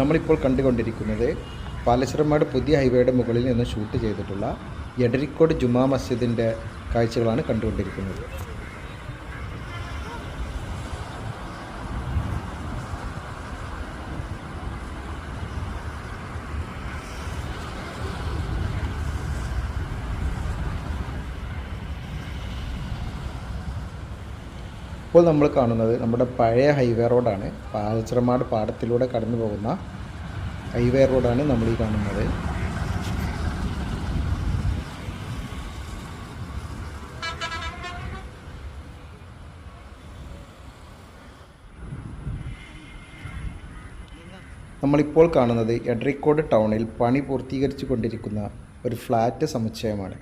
നമ്മളിപ്പോൾ കണ്ടുകൊണ്ടിരിക്കുന്നത് പാലച്ചിറമാട് പുതിയ ഹൈവേയുടെ മുകളിൽ നിന്ന് ഷൂട്ട് ചെയ്തിട്ടുള്ള എടരിക്കോട് ജുമാ മസ്ജിദിന്റെ കാഴ്ചകളാണ് കണ്ടുകൊണ്ടിരിക്കുന്നത്. ഇപ്പോൾ നമ്മൾ കാണുന്നത് നമ്മുടെ പഴയ ഹൈവേ റോഡാണ്. പാലച്ചിറമാട് പാടത്തിലൂടെ കടന്നു പോകുന്ന ഹൈവേ റോഡാണ് നമ്മൾ ഈ കാണുന്നത്. നമ്മളിപ്പോൾ കാണുന്നത് എഡ്രിക്കോട് ടൗണിൽ പണി പൂർത്തീകരിച്ചു കൊണ്ടിരിക്കുന്ന ഒരു ഫ്ലാറ്റ് സമുച്ചയമാണ്.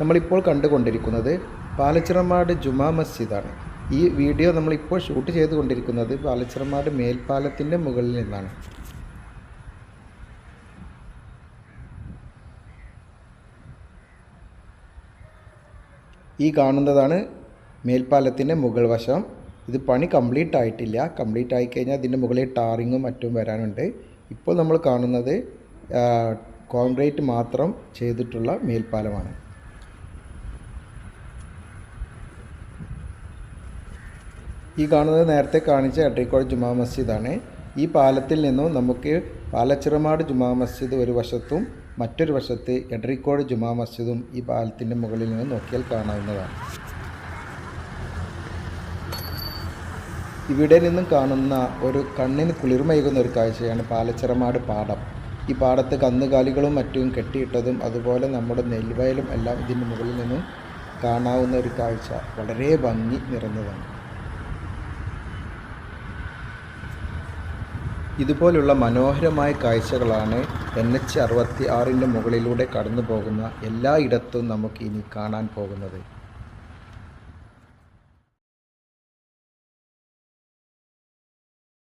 നമ്മളിപ്പോൾ കണ്ടുകൊണ്ടിരിക്കുന്നത് പാലച്ചിറമാട് ജുമാ മസ്ജിദാണ്. ഈ വീഡിയോ നമ്മളിപ്പോൾ ഷൂട്ട് ചെയ്തുകൊണ്ടിരിക്കുന്നത് പാലച്ചിറമാട് മേൽപ്പാലത്തിന്റെ മുകളിൽ നിന്നാണ്. ഈ കാണുന്നതാണ് മേൽപ്പാലത്തിന്റെ മുകൾ വശം. ഇത് പണി കംപ്ലീറ്റ് ആയിട്ടില്ല. കംപ്ലീറ്റ് ആയിക്കഴിഞ്ഞാൽ അതിന്റെ മുകളിൽ ടാറിങ്ങും മറ്റും വരാനുണ്ട്. ഇപ്പോൾ നമ്മൾ കാണുന്നത് കോൺക്രീറ്റ് മാത്രം ചെയ്തിട്ടുള്ള മേൽപ്പാലമാണ്. ഈ കാണുന്നത് നേരത്തെ കാണിച്ച അട്ടിക്കോട് ജുമാ മസ്ജിദാണ്. ഈ പാലത്തിൽ നിന്നും നമുക്ക് പാലച്ചിറമാട് ജുമാ മസ്ജിദ് ഒരു വശത്തും മറ്റൊരു വശത്ത് എഡ്രിക്കോട് ജുമാ മസ്ജിദും ഈ പാലത്തിന്റെ മുകളിൽ നിന്ന് നോക്കിയാൽ കാണാവുന്നതാണ്. ഇവിടെ നിന്നും കാണുന്ന ഒരു കണ്ണിന് കുളിർമയേകുന്ന ഒരു കാഴ്ചയാണ് പാലച്ചിറമാട് പാടം. ഈ പാടത്ത് കന്നുകാലികളും മറ്റും കെട്ടിയിട്ടതും അതുപോലെ നമ്മുടെ നെൽവയലും എല്ലാം ഇതിന്റെ മുകളിൽ നിന്നും കാണാവുന്ന ഒരു കാഴ്ച. വളരെ ഭംഗി നിറഞ്ഞതാണ്. ഇതുപോലുള്ള മനോഹരമായ കാഴ്ചകളാണ് എൻ എച്ച് അറുപത്തി ആറിന്റെ മുകളിലൂടെ കടന്നു പോകുന്ന എല്ലായിടത്തും നമുക്ക് ഇനി കാണാൻ പോകുന്നത്.